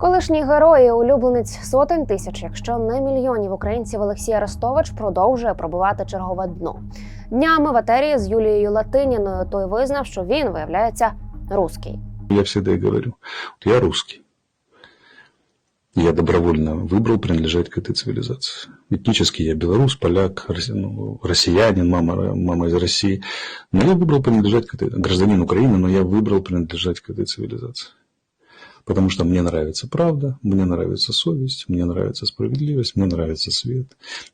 Колишній герой і улюбленець сотень тисяч, якщо не мільйонів українців Олексій Арестович продовжує пробивати чергове дно. Днями в етері з Юлією Латиніною той визнав, що він виявляється руський. Я всегда и говорю, вот я русский. Я добровольно выбрал принадлежать к этой цивилизации. Этнически я белорус, поляк, росси- ну, россиянин, мама, мама из России. Но я выбрал принадлежать к этой... Гражданин Украины, но я выбрал принадлежать к этой цивилизации. Потому что мне нравится правда, мне нравится совесть, мне нравится справедливость, мне нравится свет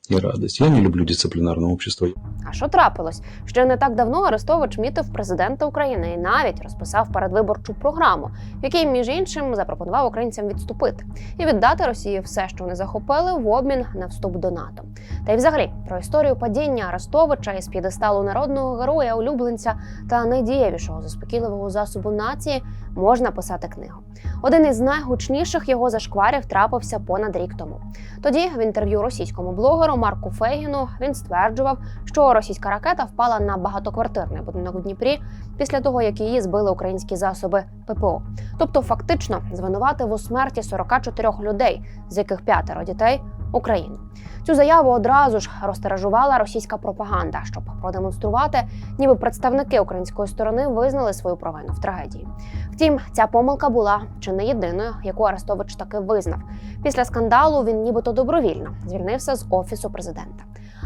и радость. Я не люблю дисциплинарное общество. А що трапилось? Ще не так давно Арестович мітив президента України і навіть розписав передвиборчу програму, в якій, між іншим, запропонував українцям відступити і віддати Росії все, що вони захопили, в обмін на вступ до НАТО. Та й взагалі про історію падіння Арестовича із п'єдесталу народного героя, улюбленця та найдієвішого заспокійливого засобу нації можна писати книгу. Один із найгучніших його зашкварів трапився понад рік тому. Тоді в інтерв'ю російському блогеру Марку Фейгіну він стверджував, що російська ракета впала на багатоквартирний будинок у Дніпрі після того, як її збили українські засоби ППО. Тобто, фактично звинуватив у смерті 44 людей, з яких п'ятеро дітей Україну. Цю заяву одразу ж розтиражувала російська пропаганда, щоб продемонструвати, ніби представники української сторони визнали свою провину в трагедії. Втім, ця помилка була чи не єдиною, яку Арестович таки визнав. Після скандалу він нібито добровільно звільнився з офісу президента.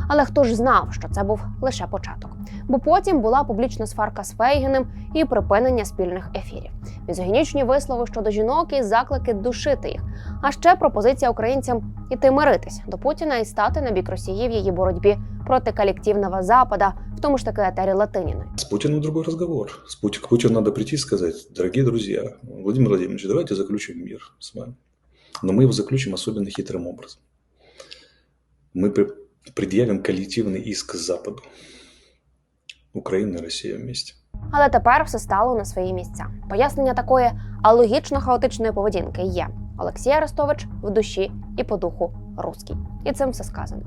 Але хто ж знав, що це був лише початок? Бо потім була публічна сварка з Фейгіним і припинення спільних ефірів, мізогінічні вислови щодо жінок і заклики душити їх. А ще пропозиція українцям іти миритись до Путіна і стати на бік Росії в її боротьбі проти колективного Запада, в тому ж таки етері Латиніної. С Путиным другой разговор. С Пути- К Путину надо прийти и сказать, дорогие друзья, Владимир Владимирович, давайте заключим мир с вами. Но мы его заключим особенно хитрым образом. Мы при- предъявим коллективный иск Западу. Украина Росія вместе. Але тепер все стало на свої місця. Пояснення такої алогічно хаотичної поведінки є. Олексій Арестович в душі і по духу руський. І цим все сказано.